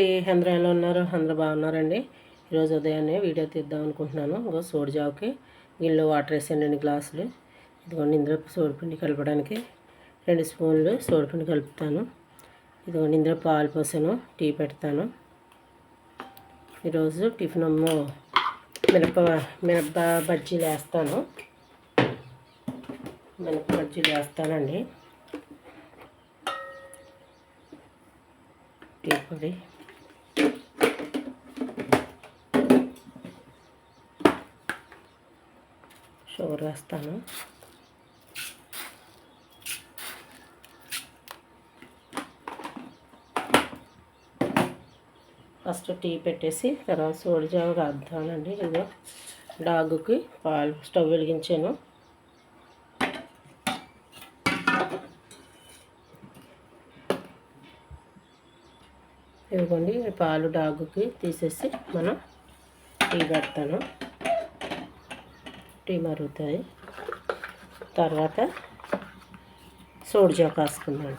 అందరూ ఎలా ఉన్నారు అందరూ బాగున్నారండి ఈరోజు ఉదయాన్నే వీడియో తీద్దాం అనుకుంటున్నాను. ఇంకో సోడి జావుకి గిన్నెలో వాటర్ వేసాను రెండు గ్లాసులు. ఇదిగోండి ఇందులో సోడిపిండి కలపడానికి రెండు స్పూన్లు సోడిపిండి కలుపుతాను. ఇదిగోండి ఇందులో పాలు పోసాను టీ పెడతాను. ఈరోజు టిఫిన్ అమ్మో మినప మినప బజ్జీలు వేస్తాను. మినప బజ్జీలు వేస్తానండి. టీ పొడి. షుగర్ వేస్తాను. ఫస్ట్ టీ పెట్టేసి తర్వాత సోడిజావ రాద్దానండి ఇదిగో. డాగుకి పాలు స్టవ్ వెలిగించాను. ఇదిగోండి పాలు డాగుకి తీసేసి మనం టీ పెడతాను. టీ మరుగుతుంది తర్వాత సోడిజా కాసుకుందాం.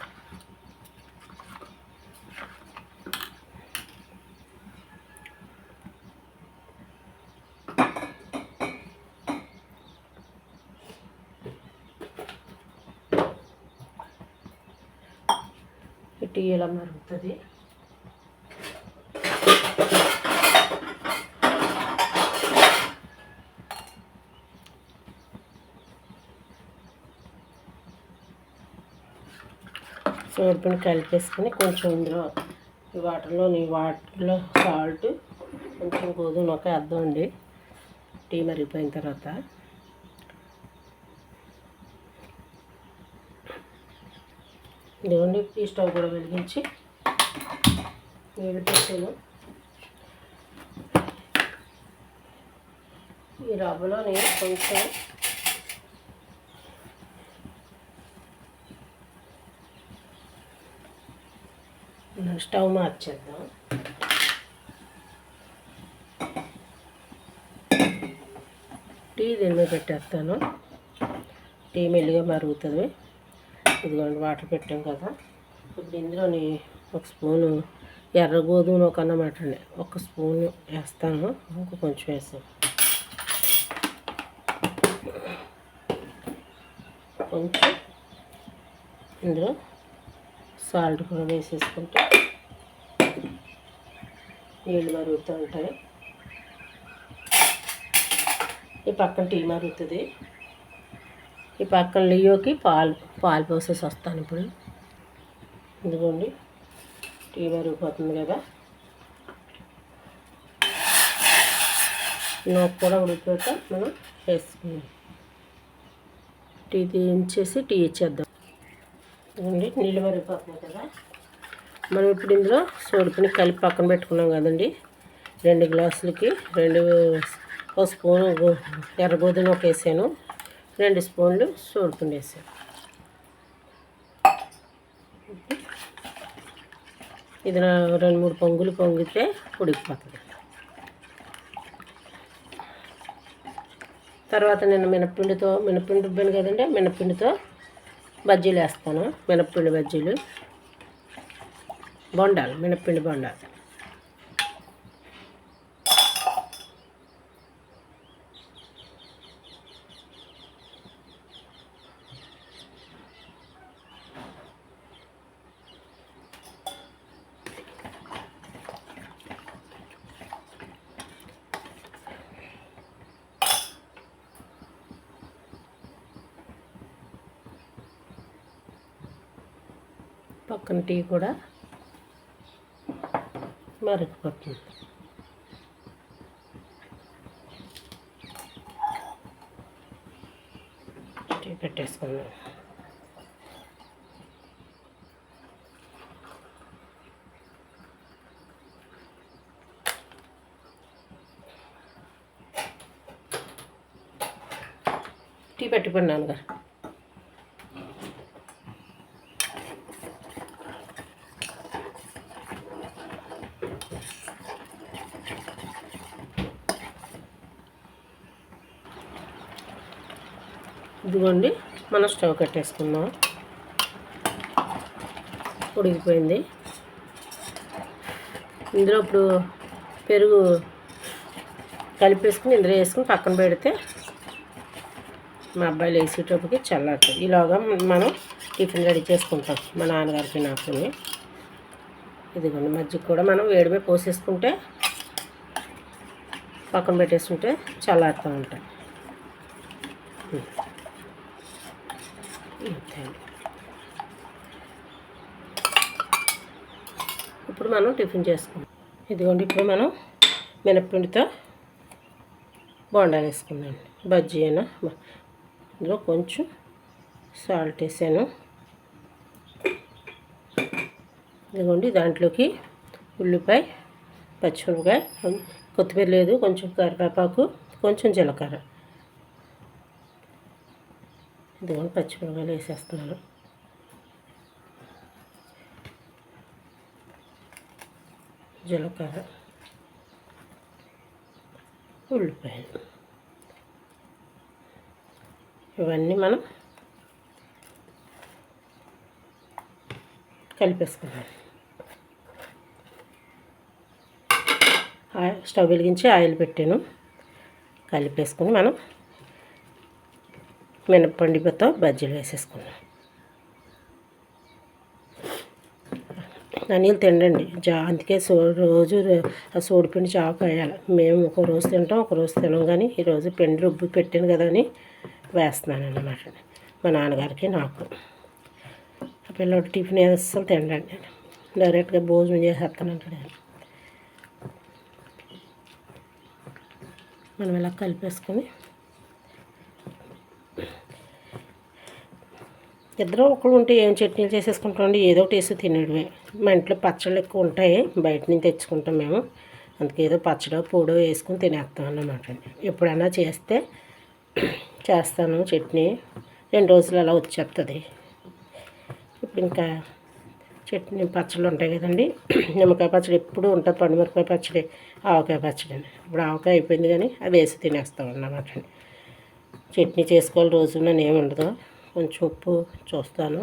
టీ ఎలా మరుగుతుంది. సోడిపిండి కలిపేసుకుని కొంచెం ఇందులో ఈ వాటర్లో వాటర్లో సాల్ట్ కొంచెం గోధుమ ఒక అద్దం అండి. టీ మరిగిపోయిన తర్వాత. ఇదిగోండి ఈ స్టవ్ కూడా వెలిగించి నీళ్ళు పెట్టాను ఈ రవ్వలో నేను కొంచెం స్టవ్ మార్చేద్దాం. టీ దీని మీద పెట్టేస్తాను. టీ మెల్లిగా మరుగుతుంది. ఇదిగోండి వాటర్ పెట్టాం కదా. ఇప్పుడు ఇందులోని ఒక స్పూను ఎర్ర గోధుమ ఒక అన్నమాట అండి ఒక స్పూన్ వేస్తాను. ఇంకా కొంచెం వేస్తాను కొంచెం ఇందులో సాల్ట్ కూడా వేసేసుకుంటే నీళ్ళు మరుగుతూ ఉంటాయి. ఈ పక్కన టీ మరుగుతుంది. ఈ పక్కన లియోకి పాలు పాలు పోసేసి వస్తాను ఇప్పుడు. ఇదిగోండి టీ మరిగిపోతుంది కదా. నోకు కూడా ఉడికిపోతే మనం వేసుకుందాం. టీ తీయించేసి టీ ఇచ్చేద్దాం. ఇదిగోండి నీళ్ళు మరిగిపోతున్నాయి కదా. మనం ఇప్పుడు ఇందులో సోడిపిని కలిపి పక్కన పెట్టుకున్నాం కదండి. రెండు గ్లాసులకి రెండు ఒక స్పూన్ ఎర్ర గోధుమ ఒక వేసాను. రెండు స్పూన్లు సోడిపిండి వేసాను. ఇది రెండు మూడు పొంగులు పొంగితే ఉడికిపోతుంది. తర్వాత నేను మినప్పిండితో మినప్పిండి రుబ్బాను కదండి మినప్పిండితో బజ్జీలు వేస్తాను. మినప్పిండి బజ్జీలు. బొండాలు మినప్పిండి బొండాలు. పక్కన టీ కూడా మరిగిపోతుంది టీ పెట్టేసుకుందాం టీ పెట్టుకున్నాను కదా ఇదిగోండి మనం స్టవ్ కట్టేసుకుందాం. ఉడికిపోయింది. ఇందులో ఇప్పుడు పెరుగు కలిపేసుకుని ఇందులో వేసుకుని పక్కన పెడితే మా అబ్బాయిలు వేసేటప్పటికి చల్లారుతుంది. ఇలాగా మనం టిఫిన్ రెడీ చేసుకుంటాం మా నాన్నగారికి నాకు ఇదిగోండి మజ్జిగ కూడా మనం వేడిమే పోసేసుకుంటే పక్కన పెట్టేసుకుంటే చల్లారుతూ ఉంటాయి. ఇప్పుడు మనం టిఫిన్ చేసుకుందాం. ఇదిగోండి ఇప్పుడు మనం మినప్పిండితో బోండాలు వేసుకుందామండి. బజ్జీ అయినా ఇందులో కొంచెం సాల్ట్ వేసాను. ఇదిగోండి దాంట్లోకి ఉల్లిపాయ పచ్చిమిరపకాయ కొత్తిమీర లేదు కొంచెం కరివేపాకు కొంచెం జీలకర్ర. ఇదిగోండి పచ్చిమిరపకాయలు వేసేస్తున్నాను. జీలకర్ర ఉల్లిపాయలు. ఇవన్నీ మనం కలిపేసుకున్నాం ఆయిల్ స్టవ్ వెలిగించి ఆయిల్ పెట్టాను. కలిపేసుకుని మనం మినప్పండితో బజ్జీలు వేసేసుకున్నాం ధనియాలు తినండి. జా అందుకే సో రోజు ఆ సోడిపిండి చావు కాయాలి. మేము ఒక రోజు తింటాం ఒక రోజు తినం కానీ ఈరోజు పిండి రుబ్బు పెట్టాను కదా అని వేస్తున్నాను అన్నమాట మా నాన్నగారికి నాకు. ఆ పిల్లడు టిఫిన్ అస్సలు తినడండి. డైరెక్ట్గా భోజనం చేసేస్తాను అంటాడు మనం ఇలా కలిపేసుకొని ఇద్దరు ఒకళ్ళు ఉంటే ఏం చట్నీలు చేసేసుకుంటామండి ఏదో ఒకటి వేసి తినేయడమే. మా ఇంట్లో పచ్చళ్ళు ఎక్కువ ఉంటాయి. బయట నుంచి తెచ్చుకుంటాం మేము. అందుకే ఏదో పచ్చడో పూడో వేసుకుని తినేస్తాం అన్నమాట అండి. ఎప్పుడైనా చేస్తే చేస్తాను చట్నీ. రెండు రోజులు అలా వచ్చేస్తుంది ఇప్పుడు ఇంకా చట్నీ పచ్చళ్ళు ఉంటాయి కదండి. నిమ్మకాయ పచ్చడి ఎప్పుడు ఉంటుంది. పండుమిరపకాయ పచ్చడి ఆవకాయ పచ్చడి ఇప్పుడు ఆవకాయ అయిపోయింది కానీ అవి వేసి తినేస్తాం అన్నమాట అండి. చట్నీ చేసుకోవాలి రోజు నన్ను ఏమి ఉండదు. కొంచెం ఉప్పు చూస్తాను.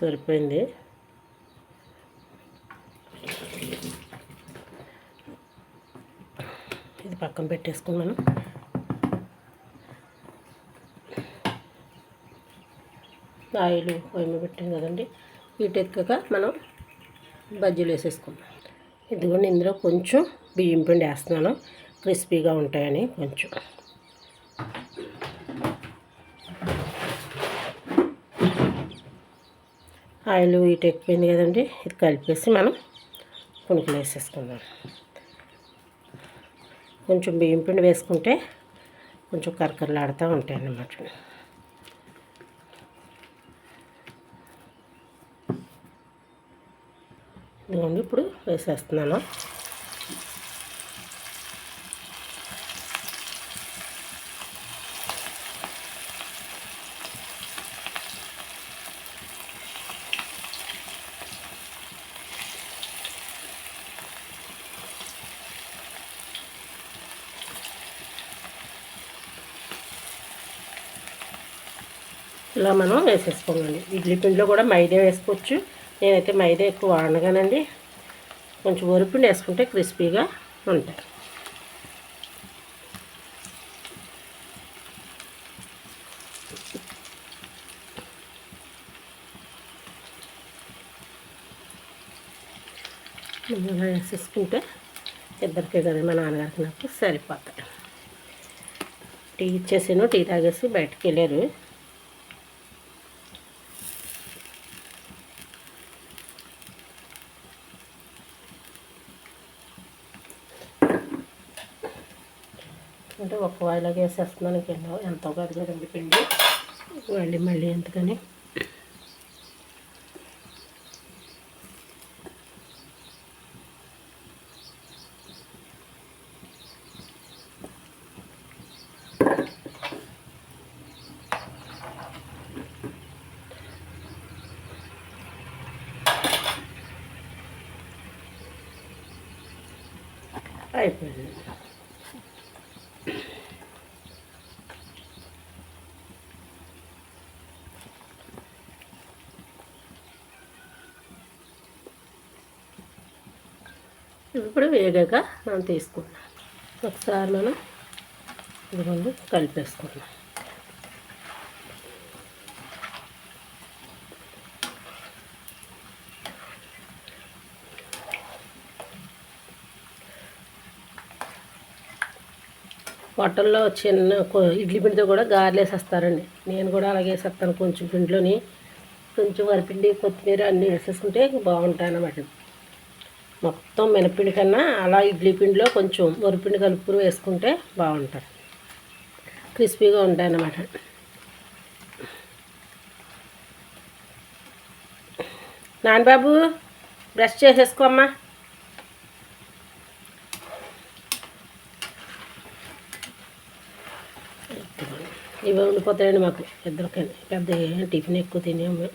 సరిపోయింది. ఇది పక్కన పెట్టేసుకున్నాను. ఆయిల్ పొయ్యి పెట్టాం కదండి. హీట్ ఎక్కక మనం బజ్జీలు వేసేసుకున్నాం ఇదిగోండి ఇందులో కొంచెం బియ్యం పిండి వేస్తున్నాను. క్రిస్పీగా ఉంటాయని కొంచెం. ఆయిల్ ఇటు ఎక్కిపోయింది కదండి ఇది కలిపేసి మనం పునుకులు వేసేసుకుందాం. కొంచెం బియ్యం పిండి వేసుకుంటే కొంచెం కరకరలాడుతూ ఉంటాయి అన్నమాట ఇదిగోండి ఇప్పుడు వేసేస్తున్నాను. ఇలా మనం వేసేసుకోవాలండి. ఇడ్లీ పిండిలో కూడా మైదా వేసుకోవచ్చు. నేనైతే మైదా ఎక్కువ వాడగానండి కొంచెం వరిపిండి వేసుకుంటే క్రిస్పీగా ఉంటాయి. ఇలా వేసేసుకుంటే ఇద్దరికే కదా మా నాన్నగారికి నాకు సరిపోతాయి. టీ ఇచ్చేసాను టీ తాగేసి బయటకు వెళ్ళారు. అంటే ఒక వాయిలాగా వేసేస్తున్నాను కింద ఎంతో కాదు కదండి పిండి. మళ్ళీ మళ్ళీ ఎందుకని అయిపోయింది ఇప్పుడు వేగాక మనం తీసుకున్నాం ఒకసారి మనం ఇదిగోండి కలిపేసుకున్నాం హోటల్లో చిన్న ఇడ్లీ పిండితో కూడా గారెలు వేసేస్తారండి. నేను కూడా అలాగే వేసేస్తాను కొంచెం పిండిలోని. కొంచెం వరిపిండి కొత్తిమీర అన్నీ వేసేసుకుంటే బాగుంటాయి అన్నమాట మొత్తం మినపిండి కన్నా అలా ఇడ్లీ పిండిలో కొంచెం వరిపిండి కలుపుకుని వేసుకుంటే బాగుంటుంది. క్రిస్పీగా ఉంటాయి అన్నమాట. నాన్నబాబు బ్రష్ చేసేసుకోమ్మా ఇవి ఉండిపోతాయండి మాకు. ఇద్దరికైనా. పెద్ద టిఫిన్ ఎక్కువ తినేము.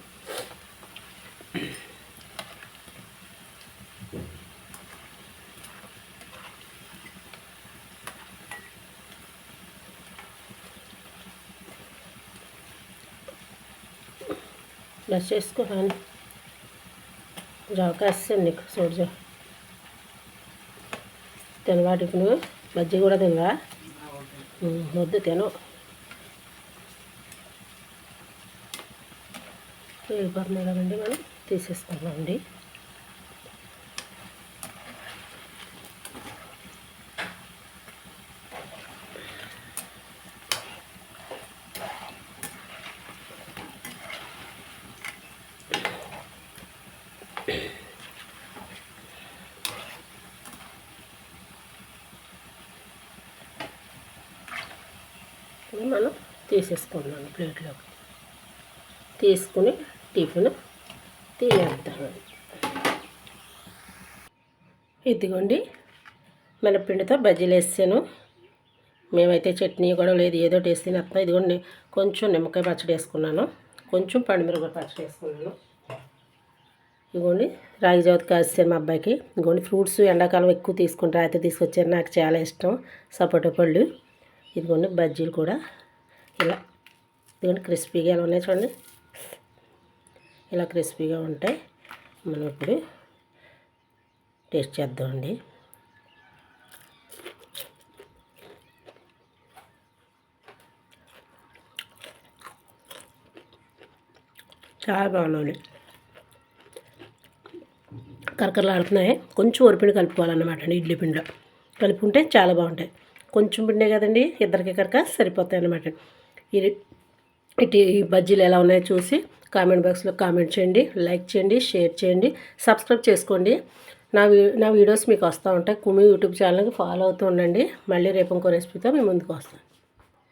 బ్రష్ చేసుకో హాని జావకాస్తాను నీకు చూడు జా తినవాటికి నువ్వు కూడా తినవా? వద్దు తిను. వేగిపోతున్నాయి అండి మనం తీసేసుకున్నామండి అండి తీసేసుకున్నాను ప్లేట్లోకి. తీసుకుని టిఫిన్ తినేద్దాం ఇదిగోండి మినపిండితో బజ్జీలు వేసాను. మేమైతే చట్నీ కూడా లేదు ఏదో టేస్ట్ తినేస్తాం ఇదిగోండి కొంచెం నిమ్మకాయ పచ్చడి వేసుకున్నాను. కొంచెం పండుమిరపకాయ పచ్చడి వేసుకున్నాను. ఇదిగోండి రాగి జావతి కాసాను మా అబ్బాయికి. ఇదిగోండి ఫ్రూట్స్ ఎండాకాలం ఎక్కువ తీసుకుంటారు రాత్రి తీసుకొచ్చారు. నాకు చాలా ఇష్టం సపోటా పళ్ళు. ఇదిగోండి బజ్జీలు కూడా ఇలా ఇదిగోండి క్రిస్పీగా ఎలా ఉన్నాయి చూడండి. ఇలా క్రిస్పీగా ఉంటాయి. మనం ఇప్పుడు టేస్ట్ చేద్దామండి. చాలా బాగున్నాయి కరకరలాడుతున్నాయి కొంచెం ఒరిపిండి కలుపుకోవాలన్నమాట అండి ఇడ్లీ పిండిలో. కలుపుకుంటే చాలా బాగుంటాయి. కొంచెం పిండే కదండి. ఇద్దరికి కనుక సరిపోతాయి అన్నమాట ఇది ఇటు ఈ బజ్జీలు ఎలా ఉన్నాయో చూసి కామెంట్ బాక్స్లో కామెంట్ చేయండి లైక్ చేయండి షేర్ చేయండి సబ్స్క్రైబ్ చేసుకోండి. నా నా వీడియోస్ మీకు వస్తూ ఉంటాయి. కుమి యూట్యూబ్ ఛానల్కి ఫాలో అవుతూ ఉండండి. మళ్ళీ రేపు ఇంకో రెసిపీతో మేము ముందుకు వస్తాను.